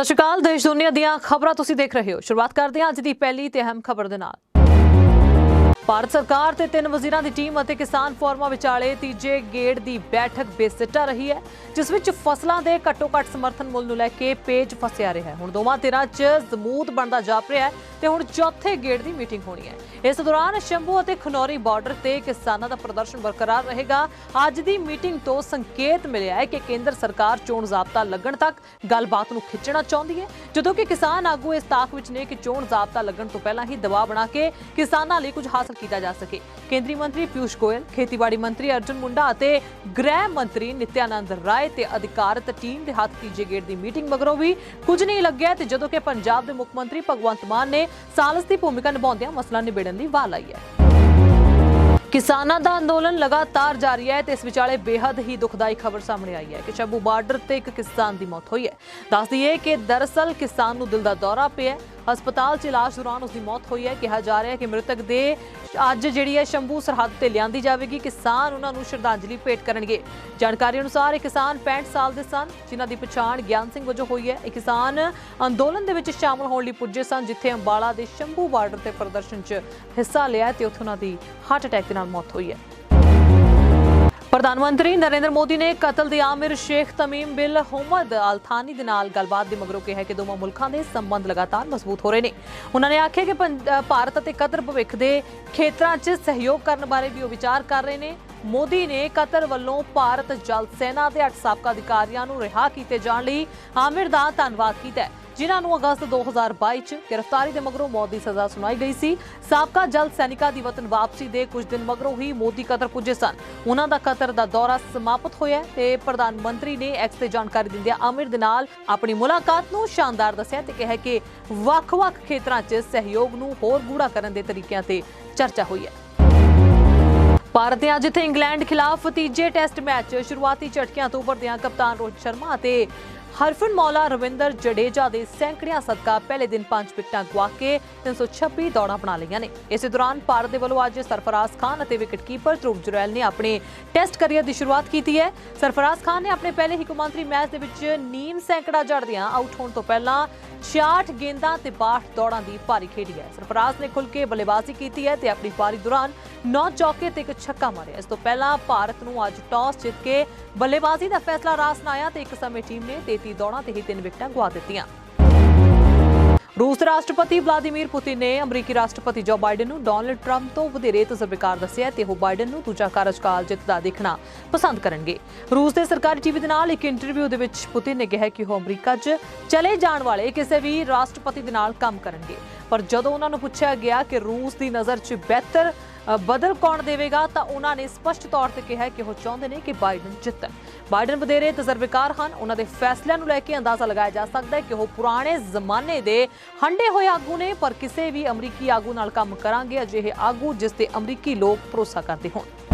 ਸਤਿ ਸ਼੍ਰੀ ਅਕਾਲ, ਦੇਸ਼ ਦੁਨੀਆ ਦੀਆਂ ਖਬਰਾਂ ਤੁਸੀਂ ਦੇਖ ਰਹੇ ਹੋ। ਸ਼ੁਰੂਆਤ ਕਰਦੇ ਹਾਂ ਅੱਜ ਦੀ ਪਹਿਲੀ ਤੇ ਅਹਿਮ ਖਬਰ ਦੇ ਨਾਲ। ਭਾਰਤ ਸਰਕਾਰ ਤੇ ਤਿੰਨ ਵਜ਼ੀਰਾਂ ਦੀ ਟੀਮ ਅਤੇ ਕਿਸਾਨ ਫੋਰਮਾਂ ਵਿਚਾਲੇ ਤੀਜੇ ਗੇੜ ਦੀ ਬੈਠਕ ਬੇਸਿੱਟਾ ਰਹੀ ਹੈ, ਜਿਸ ਵਿੱਚ ਫਸਲਾਂ ਦੇ ਘੱਟੋ-ਘੱਟ ਸਮਰਥਨ ਮੁੱਲ ਨੂੰ ਲੈ ਕੇ ਪੇਜ ਫਸਿਆ ਰਿਹਾ ਹੈ। ਹੁਣ ਦੋਵਾਂ ਧਿਰਾਂ 'ਚ ਜ਼ਮੂਤ ਬਣਦਾ ਜਾਪ ਰਿਹਾ ਹੈ ਤੇ ਹੁਣ ਚੌਥੇ ਗੇੜ ਦੀ ਮੀਟਿੰਗ ਹੋਣੀ ਹੈ। ਇਸ ਦੌਰਾਨ ਸ਼ੰਭੂ ਅਤੇ ਖਨੌਰੀ ਬਾਰਡਰ ਤੇ ਕਿਸਾਨਾਂ ਦਾ ਪ੍ਰਦਰਸ਼ਨ ਬਰਕਰਾਰ ਰਹੇਗਾ। ਅੱਜ ਦੀ ਮੀਟਿੰਗ ਤੋਂ ਸੰਕੇਤ ਮਿਲਿਆ ਹੈ ਕਿ ਕੇਂਦਰ ਸਰਕਾਰ ਚੋਣ ਜ਼ਾਬਤਾ ਲੱਗਣ ਤੱਕ ਗੱਲਬਾਤ ਨੂੰ ਖਿੱਚਣਾ ਚਾਹੁੰਦੀ ਹੈ, ਜਦੋਂ ਕਿ ਕਿਸਾਨ ਆਗੂ ਇਸ ਤਾਕ ਵਿੱਚ ਨੇ ਕਿ ਚੋਣ ਜ਼ਾਬਤਾ ਲੱਗਣ ਤੋਂ ਪਹਿਲਾਂ ਹੀ ਦਬਾਅ ਬਣਾ ਕੇ ਕਿਸਾਨਾਂ ਲਈ ਕੁਝ ਹਾਸਲ ਕੀਤਾ ਜਾ ਸਕੇ। ਕੇਂਦਰੀ ਮੰਤਰੀ ਪਿਊਸ਼ ਗੋਇਲ, ਖੇਤੀਬਾੜੀ ਮੰਤਰੀ ਅਰਜੁਨ ਮੁੰਡਾ ਅਤੇ ਗ੍ਰਹਿ ਮੰਤਰੀ ਨਿਤਿਆਨੰਦ ਰਾਏ ਤੇ ਅਧਿਕਾਰਤ ਟੀਮ ਦੇ ਹੱਥ ਤੀਜੇ ਗੇੜ ਦੀ ਮੀਟਿੰਗ ਮਗਰੋਂ ਵੀ ਕੁਝ ਨਹੀਂ ਲੱਗਿਆ ਤੇ ਜਦੋਂ ਕਿ ਪੰਜਾਬ ਦੇ ਮੁੱਖ ਮੰਤਰੀ ਭਗਵੰਤ ਮਾਨ ਨੇ ਸਾਲਸ ਦੀ ਭੂਮਿਕਾ ਨਿਭਾਉਂਦਿਆਂ ਮਸਲਾ ਨਿਬੇੜਨ ਦੀ ਵਾਹ ਲਾਈ ਹੈ। ਕਿਸਾਨਾਂ ਦਾ ਅੰਦੋਲਨ ਲਗਾਤਾਰ ਜਾਰੀ ਹੈ ਤੇ ਇਸ ਵਿਚਾਲੇ ਬੇहद ਹੀ ਦੁਖਦਾਈ ਖਬਰ ਸਾਹਮਣੇ ਆਈ ਹੈ ਕਿ ਸ਼ੰਭੂ ਬਾਰਡਰ ਤੇ ਇੱਕ ਕਿਸਾਨ ਦੀ ਮੌਤ ਹੋਈ ਹੈ। ਦੱਸ ਦਈਏ ਕਿ ਦਰਅਸਲ ਕਿਸਾਨ ਨੂੰ ਦਿਲ ਦਾ ਦੌਰਾ ਪਿਆ ਹਸਪਤਾਲ 'ਚ ਇਲਾਜ ਦੌਰਾਨ ਉਸ ਦੀ ਮੌਤ ਹੋਈ ਹੈ। ਕਿਹਾ ਜਾ ਰਿਹਾ ਹੈ ਕਿ ਮ੍ਰਿਤਕ ਦੇ ਅੱਜ ਜਿਹੜੀ ਹੈ ਸ਼ੰਭੂ ਸਰਹੱਦ ਤੇ ਲਿਆਂਦੀ ਜਾਵੇਗੀ। ਕਿਸਾਨ ਉਹਨਾਂ ਨੂੰ ਸ਼ਰਧਾਂਜਲੀ ਭੇਟ ਕਰਨਗੇ। ਜਾਣਕਾਰੀ ਅਨੁਸਾਰ ਇਹ ਕਿਸਾਨ 65 ਸਾਲ ਦੇ ਸਨ, ਜਿਨ੍ਹਾਂ ਦੀ ਪਛਾਣ ਗਿਆਨ ਸਿੰਘ ਵਜੋਂ ਹੋਈ ਹੈ। ਇਹ ਕਿਸਾਨ ਅੰਦੋਲਨ ਦੇ ਵਿੱਚ ਸ਼ਾਮਲ ਹੋਣ ਲਈ ਪੁੱਜੇ ਸਨ, ਜਿੱਥੇ ਅੰਬਾਲਾ ਦੇ ਸ਼ੰਭੂ ਬਾਰਡਰ ਤੇ ਪ੍ਰਦਰਸ਼ਨ 'ਚ ਹਿੱਸਾ ਲਿਆ ਤੇ ਉੱਥੇ ਉਹਨਾਂ ਦੀ ਹਾਰਟ ਅਟੈਕ ਦੇ ਨਾਲ ਮੌਤ ਹੋਈ ਹੈ। ਪ੍ਰਧਾਨ ਮੰਤਰੀ ਨਰਿੰਦਰ ਮੋਦੀ ਨੇ ਕਤਲ ਦੇ Aamir Sheikh Tamim bin Hamad Al Thani ਦੇ ਨਾਲ ਗੱਲਬਾਤ ਦੇ ਮਗਰੋਂ ਕਿਹਾ ਕਿ ਦੋਵਾਂ ਮੁਲਕਾਂ ਦੇ ਸੰਬੰਧ ਲਗਾਤਾਰ ਮਜ਼ਬੂਤ ਹੋ ਰਹੇ ਨੇ। ਉਹਨਾਂ ਨੇ ਆਖਿਆ ਕਿ ਪੰਜ- ਭਾਰਤ ਅਤੇ ਕਤਰ ਭਵਿੱਖ ਦੇ ਖੇਤਰਾਂ 'ਚ ਸਹਿਯੋਗ ਕਰਨ ਬਾਰੇ ਵੀ ਉਹ ਵਿਚਾਰ ਕਰ ਰਹੇ ਨੇ। ਮੋਦੀ ਨੇ ਕਤਰ ਵੱਲੋਂ ਭਾਰਤ ਜਲ ਸੈਨਾ ਦੇ ਅੱਠ ਸਾਬਕਾ ਅਧਿਕਾਰੀਆਂ ਨੂੰ ਰਿਹਾ ਕੀਤੇ ਜਾਣ ਲਈ ਆਮਿਰ ਦਾ ਧੰਨਵਾਦ ਕੀਤਾ ਹੈ। ਜਿਨ੍ਹਾਂ ਨੂੰ ਅਗਸਤ 2022 ਚ ਗ੍ਰਿਫਤਾਰੀ ਦੇ ਮਗਰੋਂ ਮੌਤ ਦੀ ਸਜ਼ਾ ਸੁਣਾਈ ਗਈ ਸੀ। ਸਾਬਕਾ ਜਲ ਸੈਨਿਕਾਂ ਦੀ ਵਤਨ ਵਾਪਸੀ ਦੇ ਕੁਝ ਦਿਨ ਮਗਰੋਂ ਹੀ ਮੋਦੀ ਕਤਰ ਪੁੱਜੇ ਸਨ। ਉਹਨਾਂ ਦਾ ਕਤਰ ਦਾ ਦੌਰਾ ਸਮਾਪਤ ਹੋਇਆ ਤੇ ਪ੍ਰਧਾਨ ਮੰਤਰੀ ਨੇ ਐਕਸ ਤੇ ਜਾਣਕਾਰੀ ਦਿੰਦਿਆਂ ਆਮਿਰ ਦੇ ਨਾਲ ਆਪਣੀ ਮੁਲਾਕਾਤ ਨੂੰ ਸ਼ਾਨਦਾਰ ਦੱਸਿਆ ਤੇ ਕਿਹਾ ਕਿ ਵੱਖ-ਵੱਖ ਖੇਤਰਾਂ 'ਚ ਸਹਿਯੋਗ ਨੂੰ ਹੋਰ ਗੂੜਾ ਕਰਨ ਦੇ ਤਰੀਕਿਆਂ ਤੇ ਚਰਚਾ ਹੋਈ ਹੈ। ਭਾਰਤ ਨੇ ਅੱਜ ਇੱਥੇ ਇੰਗਲੈਂਡ ਖਿਲਾਫ ਤੀਜੇ ਟੈਸਟ ਮੈਚ ਸ਼ੁਰੂਆਤੀ ਝਟਕਿਆਂ ਤੋਂ ਉੱਭਰਦਿਆਂ ਕਪਤਾਨ ਰੋਹਿਤ ਸ਼ਰਮਾ ਅਤੇ ਹਰਫਨ ਮੌਲਾ ਰਵਿੰਦਰ ਜਡੇਜਾ ਦੇ ਸੈਂਕੜਿਆਂ ਸਦਕਾ ਪਹਿਲੇ ਦਿਨ ਪੰਜ ਵਿਕਟਾਂ ਗਵਾ ਕੇ 326 ਦੌੜਾਂ ਬਣਾ ਲਈਆਂ ਨੇ। ਇਸੇ ਦੌਰਾਨ ਭਾਰਤ ਦੇ ਵੱਲੋਂ ਅੱਜ ਸਰਫਰਾਜ਼ ਖਾਨ ਅਤੇ ਵਿਕਟਕੀਪਰ ਧਰੁਵ ਜੁਰੈਲ ਨੇ ਆਪਣੇ ਟੈਸਟ ਕਰੀਅਰ ਦੀ ਸ਼ੁਰੂਆਤ ਕੀਤੀ ਹੈ। ਸਰਫਰਾਜ਼ ਖਾਨ ਨੇ ਆਪਣੇ ਪਹਿਲੇ ਹੀ ਕੌਮਾਂਤਰੀ ਮੈਚ ਦੇ ਵਿੱਚ ਨੀਮ ਸੈਂਕੜਾ ਜੜਦਿਆਂ ਆਊਟ ਹੋਣ ਤੋਂ ਪਹਿਲਾਂ 66 ਗੇਂਦਾਂ ਤੇ 62 ਦੌੜਾਂ ਦੀ ਪਾਰੀ ਖੇਡੀ ਹੈ। ਸਰਫਰਾਜ਼ ਨੇ ਖੁੱਲ ਕੇ ਬੱਲੇਬਾਜ਼ੀ ਕੀਤੀ ਹੈ ਤੇ ਆਪਣੀ ਪਾਰੀ ਦੌਰਾਨ 9 ਚੌਕੇ ਤੇ ਇੱਕ ਛੱਕਾ ਮਾਰਿਆ। ਇਸ ਤੋਂ ਪਹਿਲਾਂ ਭਾਰਤ ਨੂੰ ਅੱਜ ਟਾਸ ਜਿੱਤ ਕੇ ਬੱਲੇਬਾਜ਼ੀ ਦਾ ਫੈਸਲਾ ਰਾਸ ਨਾ ਆਇਆ ਤੇ ਇੱਕ ਸਮੇਂ ਟੀਮ ਨੇ 33 ਦੌੜਾਂ ਤੇ ਹੀ ਤਿੰਨ ਵਿਕਟਾਂ ਗਵਾ ਦਿੱਤੀਆਂ। ਰੂਸ ਦੇ ਰਾਸ਼ਟਰਪਤੀ ਵਲਾਦੀਮੀਰ ਪੁਤਿਨ ਨੇ ਅਮਰੀਕੀ ਰਾਸ਼ਟਰਪਤੀ ਜੋ ਬਾਈਡਨ ਨੂੰ ਡੋਨਲਡ ਟਰੰਪ ਤੋਂ ਵਧੇਰੇ ਤਜਰਬੇਕਾਰ ਦੱਸਿਆ ਤੇ ਉਹ ਬਾਈਡਨ ਨੂੰ ਦੂਜਾ ਕਾਰਜਕਾਲ ਜਿੱਤਦਾ ਦੇਖਣਾ ਪਸੰਦ ਕਰਨਗੇ। ਰੂਸ ਦੇ ਸਰਕਾਰੀ ਟੀਵੀ ਦੇ ਨਾਲ ਇੱਕ ਇੰਟਰਵਿਊ ਦੇ ਵਿੱਚ ਪੁਤਿਨ ਨੇ ਕਿਹਾ ਕਿ ਉਹ ਅਮਰੀਕਾ 'ਚ ਚਲੇ ਜਾਣ ਵਾਲੇ ਕਿਸੇ ਵੀ ਰਾਸ਼ਟਰਪਤੀ ਦੇ ਨਾਲ ਕੰਮ ਕਰਨਗੇ। ਪਰ ਜਦੋਂ ਉਹਨਾਂ ਨੂੰ ਪੁੱਛਿਆ ਗਿਆ ਕਿ ਰੂਸ ਦੀ ਨਜ਼ਰ 'ਚ ਬਿਹਤਰ ਬਦਲ ਕੌਣ ਦੇਵੇਗਾ ਤਾਂ ਉਹਨਾਂ ਨੇ ਸਪਸ਼ਟ ਤੌਰ ਤੇ ਕਿਹਾ ਕਿ ਉਹ ਚਾਹੁੰਦੇ ਨੇ ਕਿ ਬਾਈਡਨ ਜਿੱਤਣ। ਬਾਈਡਨ ਵਧੇਰੇ ਤਜਰਬੇਕਾਰ ਹਨ। ਉਹਨਾਂ ਦੇ ਫੈਸਲਿਆਂ ਨੂੰ ਲੈ ਕੇ ਅੰਦਾਜ਼ਾ ਲਗਾਇਆ ਜਾ ਸਕਦਾ ਹੈ ਕਿ ਉਹ ਪੁਰਾਣੇ ਜ਼ਮਾਨੇ ਦੇ ਹੰਡੇ ਹੋਏ ਆਗੂ ਨੇ, ਪਰ ਕਿਸੇ ਵੀ ਅਮਰੀਕੀ ਆਗੂ ਨਾਲ ਕੰਮ ਕਰਾਂਗੇ। ਅਜਿਹੇ ਆਗੂ ਜਿਸ ਤੇ ਅਮਰੀਕੀ ਲੋਕ ਭਰੋਸਾ ਕਰਦੇ ਹੋਣ।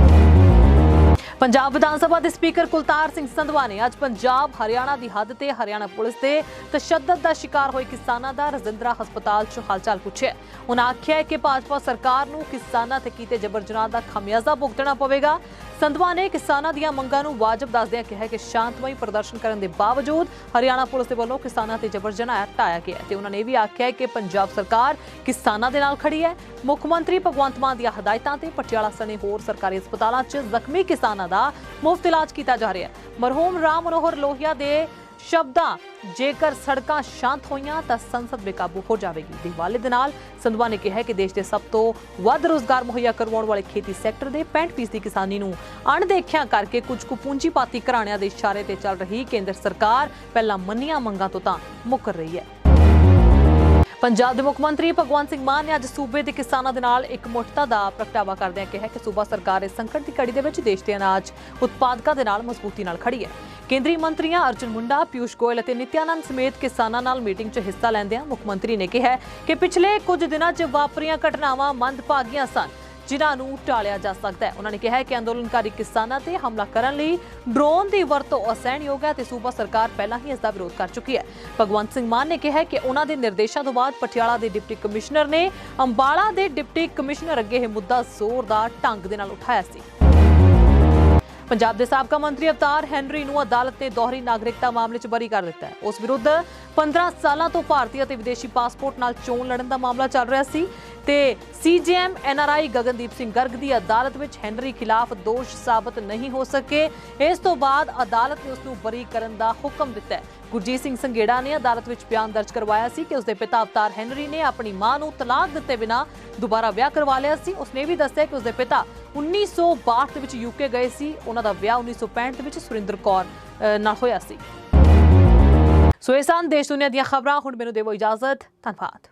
ਪੰਜਾਬ ਵਿਧਾਨ ਸਭਾ ਦੇ ਸਪੀਕਰ ਕੁਲਤਾਰ ਸਿੰਘ ਸੰਧਵਾ ਨੇ ਅੱਜ ਪੰਜਾਬ ਹਰਿਆਣਾ ਦੀ ਹੱਦ ਤੇ ਹਰਿਆਣਾ ਪੁਲਿਸ ਦੇ ਤਸ਼ੱਦਦ ਦਾ ਸ਼ਿਕਾਰ ਹੋਏ ਕਿਸਾਨਾਂ ਦਾ ਰਜਿੰਦਰਾ ਹਸਪਤਾਲ 'ਚ ਹਾਲਚਾਲ ਪੁੱਛਿਆ। ਉਹਨਾਂ ਆਖਿਆ ਕਿ ਭਾਜਪਾ ਸਰਕਾਰ ਨੂੰ ਕਿਸਾਨਾਂ ਤੇ ਕੀਤੇ ਜਬਰ ਜਨਾਹ ਦਾ ਖਮਿਆਜ਼ਾ ਭੁਗਤਣਾ ਪਵੇਗਾ। ਸੰਧਵਾ ਨੇ ਕਿਸਾਨਾਂ ਦੀਆਂ ਮੰਗਾਂ ਨੂੰ ਵਾਜਬ ਦੱਸਦਿਆਂ ਕਿਹਾ ਕਿ ਸ਼ਾਂਤਮਈ ਪ੍ਰਦਰਸ਼ਨ ਕਰਨ ਦੇ ਬਾਵਜੂਦ ਹਰਿਆਣਾ ਪੁਲਿਸ ਦੇ ਵੱਲੋਂ ਕਿਸਾਨਾਂ ਤੇ ਜਬਰ ਜਨਾਹ ਹਟਾਇਆ ਗਿਆ ਤੇ ਉਹਨਾਂ ਨੇ ਇਹ ਵੀ ਆਖਿਆ ਕਿ ਪੰਜਾਬ ਸਰਕਾਰ ਕਿਸਾਨਾਂ ਦੇ ਨਾਲ ਖੜੀ ਹੈ। ਮੁੱਖ ਮੰਤਰੀ ਭਗਵੰਤ ਮਾਨ ਦੀਆਂ ਹਦਾਇਤਾਂ ਤੇ ਪਟਿਆਲਾ ਸਣੇ ਹੋਰ ਸਰਕਾਰੀ ਹਸਪਤਾਲਾਂ 'ਚ ਜ਼ਖਮੀ ਕਿਸਾਨਾਂ ਦਾ ਮੁਫਤ ਇਲਾਜ ਕੀਤਾ ਜਾ ਰਿਹਾ ਹੈ। ਮਰਹੂਮ ਰਾਮ ਮਨੋਹਰ ਲੋਹੀਆ ਦੇ ਸ਼ਬਦਾਂ, ਜੇਕਰ ਸੜਕਾਂ ਸ਼ਾਂਤ ਹੋਈਆਂ ਤਾਂ ਸੰਸਦ ਬੇਕਾਬੂ ਹੋ ਜਾਵੇਗੀ। ਦੇ ਹਵਾਲੇ ਦੇ ਨਾਲ ਸੰਧਵਾ ਨੇ ਕਿਹਾ ਕਿ ਦੇਸ਼ ਦੇ ਸਭ ਤੋਂ ਵੱਧ ਰੋਜ਼ਗਾਰ ਮੁਹੱਈਆ ਕਰਵਾਉਣ ਵਾਲੇ ਖੇਤੀ ਸੈਕਟਰ ਦੇ 65% ਦੀ ਕਿਸਾਨੀ ਨੂੰ ਅਣਦੇਖਿਆ ਕਰਕੇ ਕੁਝ ਕੁ ਪੂੰਜੀਪਾਤੀ ਘਰਾਣਿਆਂ ਦੇ ਇਸ਼ਾਰੇ ਤੇ ਚੱਲ ਰਹੀ ਕੇਂਦਰ ਸਰਕਾਰ ਪਹਿਲਾਂ ਮੰਨੀਆਂ ਮੰਗਾਂ ਤੋਂ ਤਾਂ ਮੁੱਕਰ ਰਹੀ ਹੈ। ਪੰਜਾਬ ਦੇ ਮੁੱਖ ਮੰਤਰੀ ਭਗਵੰਤ ਸਿੰਘ ਮਾਨ ਨੇ ਅੱਜ ਸੂਬੇ ਦੇ ਕਿਸਾਨਾਂ ਦੇ ਨਾਲ ਇੱਕ ਮੁੱਠਤਾ ਦਾ ਪ੍ਰਗਟਾਵਾ ਕਰਦਿਆਂ ਕਿਹਾ ਕਿ ਸੂਬਾ ਸਰਕਾਰ ਇਸ ਸੰਕਟ ਦੀ ਘੜੀ ਦੇ ਵਿੱਚ ਦੇਸ਼ ਦੇ ਅਨਾਜ ਉਤਪਾਦਕਾਂ ਦੇ ਨਾਲ ਮਜ਼ਬੂਤੀ ਨਾਲ ਖੜੀ ਹੈ। ਕੇਂਦਰੀ ਮੰਤਰੀਆਂ ਅਰਜੁਨ ਮੁੰਡਾ ਪਿਊਸ਼ ਗੋਇਲ ਅਤੇ ਨਿਤਿਆਨੰਦ ਸਮੇਤ ਕਿਸਾਨਾਂ ਨਾਲ ਮੀਟਿੰਗ 'ਚ ਹਿੱਸਾ ਲੈਂਦਿਆਂ ਮੁੱਖ ਮੰਤਰੀ ਨੇ ਕਿਹਾ ਕਿ ਪਿਛਲੇ ਕੁਝ ਦਿਨਾਂ 'ਚ ਵਾਪਰੀਆਂ ਘਟਨਾਵਾਂ ਮੰਦਭਾਗੀਆਂ ਸਨ, ਜਿਨ੍ਹਾਂ ਨੂੰ ਟਾਲਿਆ ਜਾ ਸਕਦਾ ਹੈ। ਉਹਨਾਂ ਨੇ ਕਿਹਾ ਕਿ ਅੰਦੋਲਨਕਾਰੀ ਕਿਸਾਨਾਂ ਤੇ ਹਮਲਾ ਕਰਨ ਲਈ ਡਰੋਨ ਦੀ ਵਰਤੋਂ ਅਸਹਿਣਯੋਗ ਹੈ ਤੇ ਸੂਬਾ ਸਰਕਾਰ ਪਹਿਲਾਂ ਹੀ ਇਸ ਦਾ ਵਿਰੋਧ ਕਰ ਚੁੱਕੀ ਹੈ। ਭਗਵੰਤ ਸਿੰਘ ਮਾਨ ਨੇ ਕਿਹਾ ਕਿ ਉਹਨਾਂ ਦੇ ਨਿਰਦੇਸ਼ਾਂ ਤੋਂ ਬਾਅਦ ਪਟਿਆਲਾ ਦੇ ਡਿਪਟੀ ਕਮਿਸ਼ਨਰ ਨੇ ਅੰਬਾਲਾ ਦੇ ਡਿਪਟੀ ਕਮਿਸ਼ਨਰ ਅੱਗੇ ਇਹ ਮੁੱਦਾ ਜ਼ੋਰਦਾਰ ਢੰਗ ਦੇ ਨਾਲ ਉਠਾਇਆ ਸੀ। ਪੰਜਾਬ ਦੇ ਸਾਬਕਾ ਮੰਤਰੀ ਅਵਤਾਰ ਹੈਨਰੀ ਨੂੰ ਅਦਾਲਤ ਨੇ ਦੋਹਰੀ ਨਾਗਰਿਕਤਾ ਮਾਮਲੇ 'ਚ ਬਰੀ ਕਰ ਦਿੱਤਾ ਹੈ। ਉਸ ਵਿਰੁੱਧ 15 ਸਾਲਾਂ ਤੋਂ ਭਾਰਤੀ ਅਤੇ ਵਿਦੇਸ਼ੀ ਪਾਸਪੋਰਟ ਨਾਲ ਚੋਣ ਲੜਨ ਦਾ ਮਾਮਲਾ ਚੱਲ ਰਿਹਾ ਸੀ ਤੇ ਸੀਜੀਐਮ ਐਨਆਰਆਈ ਗਗਨਦੀਪ ਸਿੰਘ ਗਰਗ ਦੀ ਅਦਾਲਤ ਵਿੱਚ ਹੈਨਰੀ ਖਿਲਾਫ ਦੋਸ਼ ਸਾਬਤ ਨਹੀਂ ਹੋ ਸਕੇ। ਇਸ ਤੋਂ ਬਾਅਦ ਅਦਾਲਤ ਨੇ ਉਸ ਨੂੰ ਬਰੀ ਕਰਨ ਦਾ ਹੁਕਮ ਦਿੱਤਾ ਗੁਰਜੀਤ ਸਿੰਘ ਸੰਘੇੜਾ ਨੇ ਅਦਾਲਤ ਵਿੱਚ ਬਿਆਨ ਦਰਜ ਕਰਵਾਇਆ ਸੀ ਕਿ ਉਸਦੇ ਪਿਤਾ ਅਵਤਾਰ ਹੈਨਰੀ ਨੇ ਆਪਣੀ ਮਾਂ ਨੂੰ ਤਲਾਕ ਦਿੱਤੇ ਬਿਨਾਂ ਦੁਬਾਰਾ ਵਿਆਹ ਕਰਵਾ ਲਿਆ ਸੀ। ਉਸਨੇ ਇਹ ਵੀ ਦੱਸਿਆ ਕਿ ਉਸਦੇ ਪਿਤਾ 1962 ਦੇ ਵਿੱਚ ਯੂਕੇ ਗਏ ਸੀ। ਉਹਨਾਂ ਦਾ ਵਿਆਹ 1965 ਦੇ ਵਿੱਚ ਸੁਰਿੰਦਰ ਕੌਰ ਨਾਲ ਹੋਇਆ ਸੀ। ਸੋ ਇਹ ਸਨ ਦੇਸ਼ ਦੁਨੀਆ ਦੀਆਂ ਖਬਰਾਂ ਹੁਣ ਮੈਨੂੰ ਦੇਵੋ ਇਜਾਜ਼ਤ ਧੰਨਵਾਦ